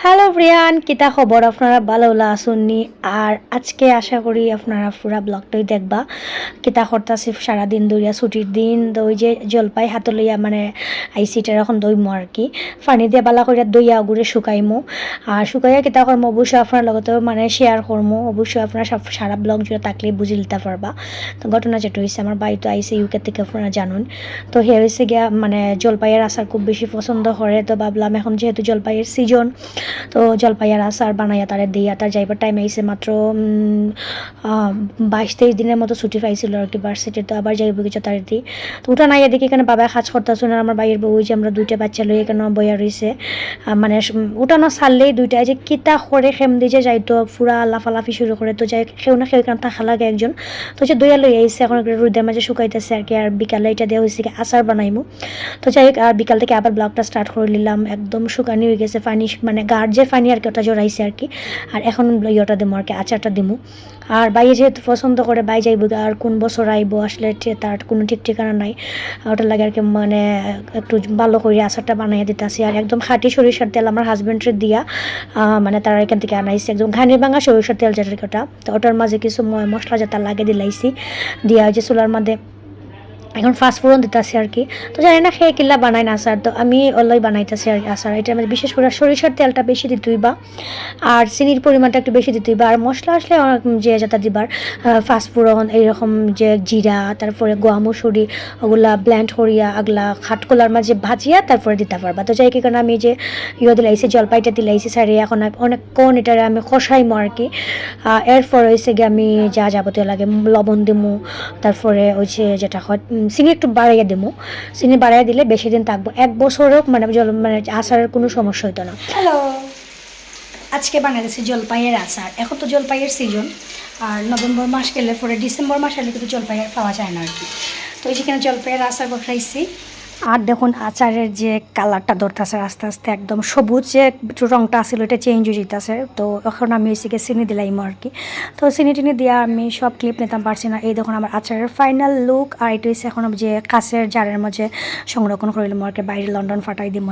Hello Priyan কিতা খবর আপনারা ভালো আসুননি আর আজকে আশা করি আপনারা পুরা ব্লগটাই দেখবা। কিতা করতেছি সারাদিন দইয়া ছুটির দিন ওই যে জলপাই হাতে লইয়া মানে আইসিটার এখন দইমো আর কি। পানি দিয়ে বালা করিয়া দইয়া আগুরে শুকাইমো। আর শুকাইয়া কিতা করমো? অবশ্যই আপনার লগতেও মানে শেয়ার করমো। অবশ্যই আপনারা সব সারা ব্লগ জুড়ে থাকলে বুঝে নিতে পারবা। তো ঘটনা যেটা হয়েছে আমার বাড়ি তো আইসে ইউকে থেকে, আপনারা জানুন। তো হে হয়েছে গিয়া মানে জলপাইয়ের আচার খুব বেশি পছন্দ করে। তো ভাবলাম এখন যেহেতু জলপাইয়ের সিজন তো জলপাইয়ার আচার বানাইয়া তারে দিয়া, তার যাইবার টাইম আইসে মাত্র বাইশ তেইশ দিনের মতো ছুটি পাইছিল আর কি ভার্সিটি তো, আবার যাইব কিছু তার দি। তো ওটা নাই দেখি এখানে বাবা কাজ করতেছে না, আমার বাইয়ের বউ যে আমরা দুইটা বাচ্চা লই এখানে বইয়া রয়েছে মানে উঠানো ছাড়লেই দুইটা যে কিতা করে খেম দিয়ে যাইতো পুরা লাফালাফি শুরু করে, তো যাই কেউ না কেউ এখানে থাকা লাগে একজন। তো যে দইয়া লই আইসে এখন রোদের মাঝে শুকাইতেছে আর কি, আর বিকালে এটা দেওয়া হয়েছে আচার বানাইমু। তো যাই আর বিকাল থেকে আবার ব্লগটা স্টার্ট করে নিলাম, একদম শুকানি হয়ে গেছে পানি মানে গার যে পানি আর কি, ওটা জড়াইছে আর কি। আর এখন ইয়েটা দিমু আর কি, আচারটা দিমু। আর বাইয়ে যেহেতু পছন্দ করে, বাই যাইব আর কোন বছর আইব, আসলে তার কোনো ঠিক ঠিকানা নাই। ওটা লাগে আর কি মানে একটু ভালো করে আচারটা বানাইয়া দিতেছি। আর একদম খাঁটি সরিষার তেল আমার হাজবেন্ডের দিয়া মানে তারা এখান থেকে আনাইছে। একদম ঘানি ভাঙা সরিষার তেল যেটা ওটা। তো ওটার মাঝে কিছু মশলা যেটা লাগে দিলাইছি। দিয়া যে চুলার মধ্যে এখন ফাস্ট ফুডন দিতেছি আর কি। তো জানি না খেয়ে কিল্লা বানাই না আচার তো আমি অলই বানাইতেছি আর কি আচার। এটার মধ্যে বিশেষ করে সরিষার তেলটা বেশি দিতেই বা আর চিনির পরিমাণটা একটু বেশি দিতেই বা আর মশলা আসলে যে যেটা দিবার ফাস্ট ফুডন এইরকম যে জিরা, তারপরে গোয়া মুসুরি, ওগুলা ব্ল্যান্ড করিয়া আগলা খাটকলার মাঝে ভাজিয়া তারপরে দিতে পারবা। তো যাই কি কারণে আমি যে ইয়ে দিলাইছি, জলপাইটা দিলাইছি সারি এখন অনেকক্ষণ এটারে আমি কষাইমো আর কি। এরপর হয়েছে গিয়ে আমি যা যাবতীয় লাগে লবণ দিমু, তারপরে ওই যে যেটা হয় চিনি একটু বাড়াইয়া দেবো চিনি বাড়াইয়া দিলে বেশি দিন থাকব। এক বছর হোক মানে জল মানে আচারের কোনো সমস্যা হতো না। হ্যালো আজকে বাংলাদেশে জলপাইয়ের আচার। এখন তো জলপাইয়ের সিজন আর নভেম্বর মাস গেলে পরে ডিসেম্বর মাস এলে কিন্তু জলপাইয়ের পাওয়া যায় না আর কি। তো এই যেখানে জলপাইয়ের আচার বসাইছি। আর দেখুন আচারের যে কালারটা ধরতেছে আস্তে আস্তে একদম সবুজ যে রঙটা আসছিল এটা চেঞ্জ হয়ে যেতেছে। তো এখন আমি ওইসিকে চিনি দিলাম আর কি। তো চিনি টিনি দিয়ে আমি সব ক্লিপ নিতাম, পারছি না। এই দেখুন আমার আচারের ফাইনাল লুক আর এটা হচ্ছে এখন যে কাছের জারের মধ্যে সংরক্ষণ করিলাম আর কি, বাইরে লন্ডন ফাটাই দিম।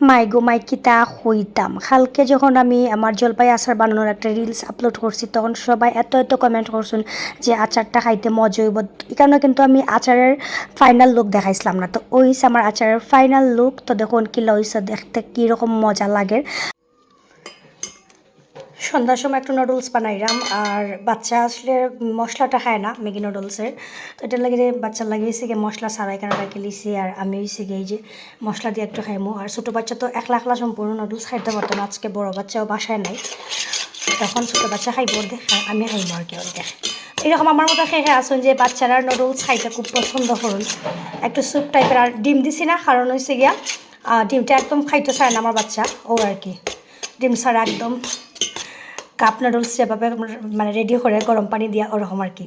মাই গো মাই কিতা হইতাম। কালকে যখন আমি আমার জলপাই আচার বানানোর একটা রিলস আপলোড করছি, তখন সবাই এত এত কমেন্ট করছেন যে আচারটা খাইতে মজা হইব। এই কারণে কিন্তু আমি আচারের ফাইনাল লুক দেখাইছিলাম না। তো ওই আমার আচারের ফাইনাল লুক তো দেখুন কি লইস দেখতে কীরকম মজা লাগে। সন্ধ্যার সময় একটু নুডলস বানাইলাম আর বাচ্চা আসলে মশলাটা খায় না ম্যাগি নুডলসের তো এটার লাগে যে বাচ্চার লাগিয়েছে গিয়ে মশলা ছাড়াই কেন রাখি লিছি, আর আমি হয়েছি গিয়ে যে মশলা দিয়ে একটু খাইমো। আর ছোটো বাচ্চা তো একলা একলা সম্পূর্ণ নুডলস খাইতে পারতো না, আজকে বড় বাচ্চাও বাসায় নাই। তখন ছোটো বাচ্চা খাইব দেখ, আমি খাইব আর কি ওর দেখ। এরকম আমার মতো খেয়ে আসুন যে বাচ্চারা নুডলস খাইতে খুব পছন্দ করুন। একটু স্যুপ টাইপের আর ডিম দিছি না, কারণ হয়েছে গিয়া ডিমটা একদম খাইতে চায় না আমার বাচ্চা, ও আর কি। ডিম ছাড়া একদম কাপ নুডলস যেভাবে মানে রেডি করে গরম পানি দিয়া ওরকম আর কি।